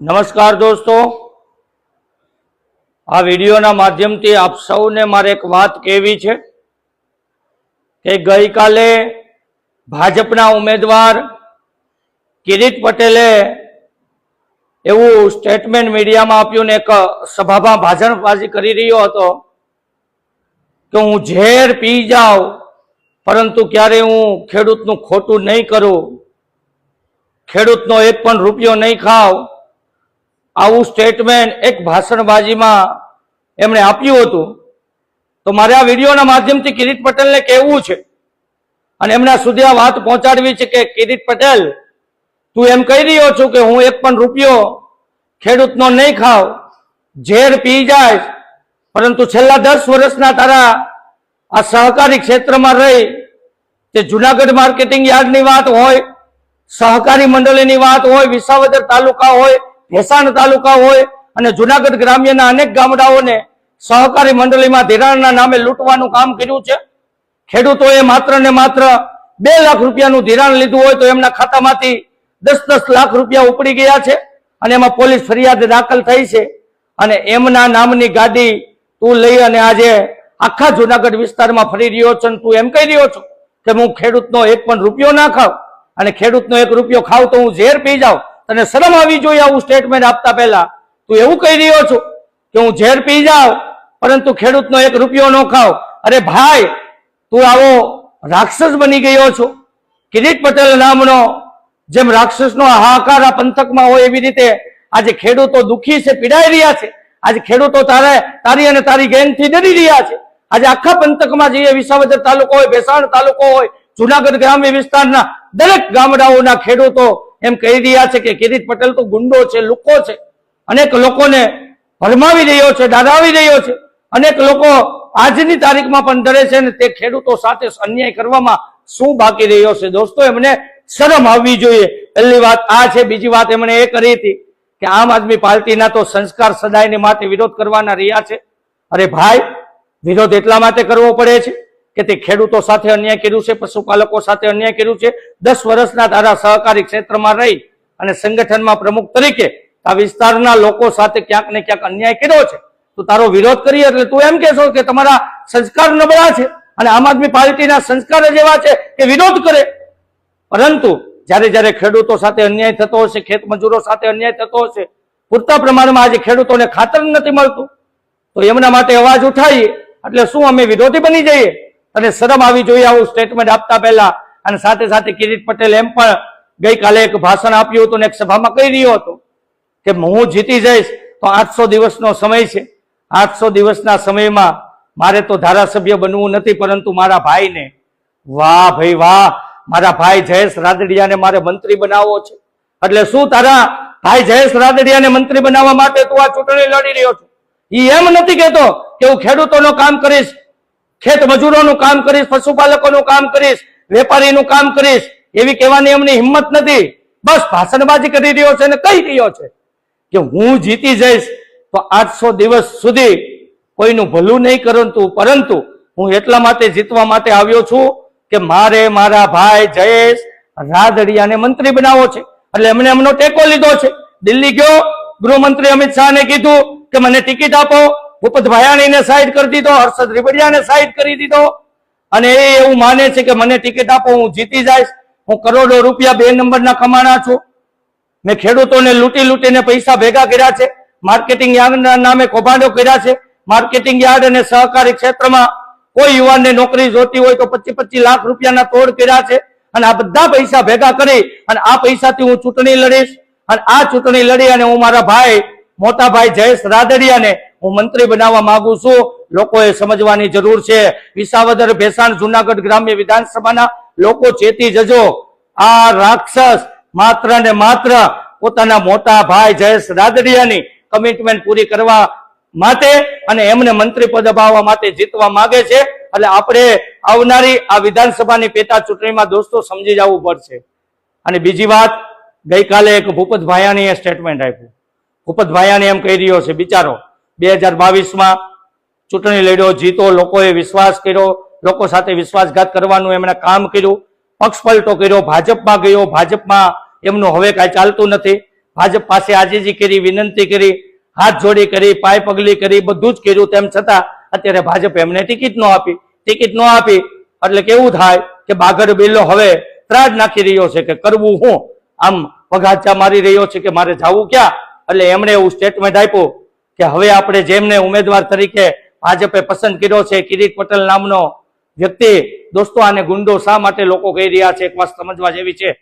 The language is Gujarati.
નમસ્કાર દોસ્તો. આ વિડીયોના માધ્યમથી આપ સૌને મારે એક વાત કહેવી છે કે ગઈકાલે ભાજપના ઉમેદવાર કિરીટ પટેલે એવું સ્ટેટમેન્ટ મીડિયામાં આપ્યું ને એક સભામાં ભાષણબાજી કરી રહ્યો હતો કે હું ઝેર પી જાઉં, પરંતુ ક્યારે હું ખેડૂતનું ખોટું નહીં કરું, ખેડૂતનો એક પણ રૂપિયો નહીં ખાવ આવું સ્ટેટમેન્ટ એક ભાષણબાજીમાં એમણે આપ્યું હતું. તો મારે આ વિડીયોના માધ્યમથી કિરીટ પટેલને કહેવું છે. અને એમના સુધી આ વાત પહોંચાડવી છે કે કિરીટ પટેલ, તું એમ કહી રહ્યો છું કે હું એક પણ રૂપિયો ખેડૂતનો નહીં ખાવ, ઝેર પી જાય, પરંતુ છેલ્લા દસ વર્ષના તારા આ સહકારી ક્ષેત્રમાં રહી, તે જુનાગઢ માર્કેટિંગ યાર્ડની વાત હોય, સહકારી મંડળીની વાત હોય, વિસાવદર તાલુકા હોય ભેસાણ તાલુકા હોય અને જુનાગઢ ગ્રામ્યના અનેક ગામડાઓને સહકારી મંડળીમાં ધિરાણના નામે લૂંટવાનું કામ કર્યું છે. ખેડૂતોએ માત્ર ને માત્ર બે લાખ રૂપિયાનું ધિરાણ લીધું હોય તો એમના ખાતામાંથી દસ દસ લાખ રૂપિયા ઉપડી ગયા છે અને એમાં પોલીસ ફરિયાદ દાખલ થઈ છે. અને એમના નામની ગાડી તું લઈ અને આજે આખા જુનાગઢ વિસ્તારમાં ફરી રહ્યો છો અને તું એમ કહી રહ્યો છો કે હું ખેડૂતનો એક પણ રૂપિયો ના ખાવ અને ખેડૂતનો એક રૂપિયો ખાવ તો હું ઝેર પી જાઉં. તને શરમ આવી જોઈએ આવું સ્ટેટમેન્ટ આપતા પહેલા? તું એવું કહી રહ્યો છું કે હું ઝેર પી જાઉં, પરંતુ ખેડૂતનો એક રૂપિયો ન ખાવ? અરે ભાઈ, તું આવો રાક્ષસ બની ગયો છો. કિરીટ પટેલ નામનો જેમ રાક્ષસનો હાહાકાર આ પંથકમાં હોય એવી રીતે આજે ખેડૂતો દુઃખી છે, પીડાઈ રહ્યા છે. આજે ખેડૂતો તારે તારી અને તારી ગેંગથી ડરી રહ્યા છે. આજે આખા પંથકમાં જઈએ વિસાવદર તાલુકો હોય, ભેસાણ તાલુકો હોય, જુનાગઢ ગ્રામ્ય વિસ્તારના દરેક ગામડાઓના ખેડૂતો એમ કહી રહ્યા છે કે કિરીટ પટેલ તો ગુંડો છે, લુકો છે. અનેક લોકોને ભરમાવી રહ્યો છે ડરાવી રહ્યો છે. અનેક લોકો આજની તારીખમાં પણ ડરે છે અને તે ખેડૂતો સાથે અન્યાય કરવામાં શું બાકી રહ્યો છે? દોસ્તો, એમને શરમ આવવી જોઈએ. પહેલી વાત આ છે, બીજી વાત એમણે એ કરી હતી કે આમ આદમી પાર્ટીના તો સંસ્કાર સદાયને માટે વિરોધ કરવાના રહ્યા છે. અરે ભાઈ, વિરોધ એટલા માટે કરવો પડે છે કે તે ખેડૂતો સાથે અન્યાય કર્યું છે, પશુપાલકો સાથે અન્યાય કર્યું છે, દસ વર્ષના તારા સહકારી ક્ષેત્રમાં રહી અને સંગઠનમાં પ્રમુખ તરીકે આ વિસ્તારના લોકો સાથે ક્યાંક ને ક્યાંક અન્યાય કર્યો છે. તો તારો વિરોધ કરી એટલે તું એમ કહેશો કે તમારા સંસ્કાર નબળા છે અને આમ આદમી પાર્ટીના સંસ્કાર જ એવા છે કે વિરોધ કરે. પરંતુ જ્યારે જ્યારે ખેડૂતો સાથે અન્યાય થતો હશે, ખેત મજૂરો સાથે અન્યાય થતો હશે, પૂરતા પ્રમાણમાં આજે ખેડૂતોને ખાતર નથી મળતું. તો એમના માટે અવાજ ઉઠાવીએ. એટલે શું અમે વિરોધી બની જઈએ? અને શરમ આવી જોઈએ આવું સ્ટેટમેન્ટ આપતા પહેલા અને સાથે સાથે કિરીટ પટેલ એમ પણ ગઈકાલે એક ભાષણ આપ્યું હતું ને એક સભામાં કહી રહ્યો હતો કે હું જીતી જઈશ તો આઠસો દિવસનો સમય છે. આઠસો દિવસના સમયમાં મારે તો ધારાસભ્ય બનવું નથી, પરંતુ મારા ભાઈને. વાહ ભાઈ વાહ, મારા ભાઈ જયેશ રાદડિયાને મારે મંત્રી બનાવવો છે. એટલે શું તારા ભાઈ જયેશ રાદડિયાને મંત્રી બનાવવા માટે તું આ ચૂંટણી લડી રહ્યો છું? એ એમ નથી કહેતો કે હું ખેડૂતોનું કામ કરીશ ખેત મજૂરોનું કામ કરીશ, પશુપાલકોનું કામ કરીશ, વેપારીનું કામ કરીશ, એવી કહેવાની એમની હિંમત નથી. બસ ભાષણબાજી કરી રહ્યો છે અને કહી રહ્યો છે કે હું જીતી જઈશ તો આઠસો દિવસ સુધી કોઈનું ભલું નહીં પરંતુ પરંતુ હું એટલા માટે જીતવા માટે આવ્યો છું કે મારે મારા ભાઈ જયેશ રાદડિયાને મંત્રી બનાવો છે. એટલે એમણે એમનો ટેકો લીધો છે. દિલ્હી ગયો, ગૃહમંત્રી અમિત શાહને કીધું કે મને ટિકિટ આપો. ભૂપત ભાયાણીને સાઈડ કરી દીધો, હર્ષદ રીબડિયાને સાઈડ કરી દીધો. અને એ એવું માને છે કે મને ટિકિટ આપો, હું જીતી જઈશ. હું કરોડો રૂપિયા બે નંબરના કમાણા છું. મેં ખેડૂતોને લૂંટી લૂંટીને પૈસા ભેગા કર્યા છે. માર્કેટિંગ યાર્ડના નામે કૌભાંડો કર્યા છે. માર્કેટિંગ યાર્ડ અને સહકારી ક્ષેત્રમાં કોઈ યુવાનને નોકરી જોતી હોય તો પચીસ પચીસ લાખ રૂપિયાના તોડ કર્યા છે. અને આ બધા પૈસા ભેગા કરી અને આ પૈસાથી હું ચૂંટણી લડીશ. અને આ ચૂંટણી લડી અને હું મારા ભાઈ, મોટા ભાઈ જયેશ રાદડિયાને હું મંત્રી બનાવવા માંગુ છું. લોકોએ સમજવાની જરૂર છે. વિસાવદર ભેસાણ જુનાગઢ ગ્રામ્ય વિધાનસભાના લોકો ચેતી જજો. આ રાક્ષસ માત્ર ને માત્ર પોતાના મોટા ભાઈ જયેશ રાદડિયાની કમિટમેન્ટ પૂરી કરવા માટે અને એમને મંત્રી પદ અપાવવા માટે જીતવા માંગે છે. એટલે આપણે આવનારી આ વિધાનસભાની પેટા ચૂંટણીમાં દોસ્તો સમજી જવું પડશે. અને બીજી વાત, ગઈકાલે એક ભૂપત ભાયાણીએ સ્ટેટમેન્ટ આપ્યું. ભૂપત ભાયાણી એમ કહી રહ્યો છે, બિચારો બે હજાર બાવીસમાં ચૂંટણી લડ્યો, જીતો, લોકોએ વિશ્વાસ કર્યો, લોકો સાથે વિશ્વાસઘાત કરવાનું એમણે કામ કર્યું પક્ષ પલટો કર્યો, ભાજપમાં ગયો, ભાજપમાં એમનું હવે કાંઈ ચાલતું નથી. ભાજપ પાસે આજીજી કરી, વિનંતી કરી, હાથ જોડી કરી, પાય પગલી કરી, બધું જ કર્યું. તેમ છતાં અત્યારે ભાજપે એમને ટિકિટ ન આપી. ટિકિટ ન આપી, એટલે કેવું થાય કે બાગર બિલ્લો હવે ત્રાજ નાખી રહ્યો છે કે કરવું હું? આમ પગાચા મારી રહ્યો છે કે મારે જવું ક્યાં? એટલે એમણે એવું સ્ટેટમેન્ટ આપ્યું કે હવે આપણે જેમને ઉમેદવાર તરીકે ભાજપે પસંદ કર્યો છે, કિરીટ પટેલ નામનો વ્યક્તિ, દોસ્તો આને ગુંડો શા માટે લોકો કહી રહ્યા છે, એક વાત સમજવા જેવી છે?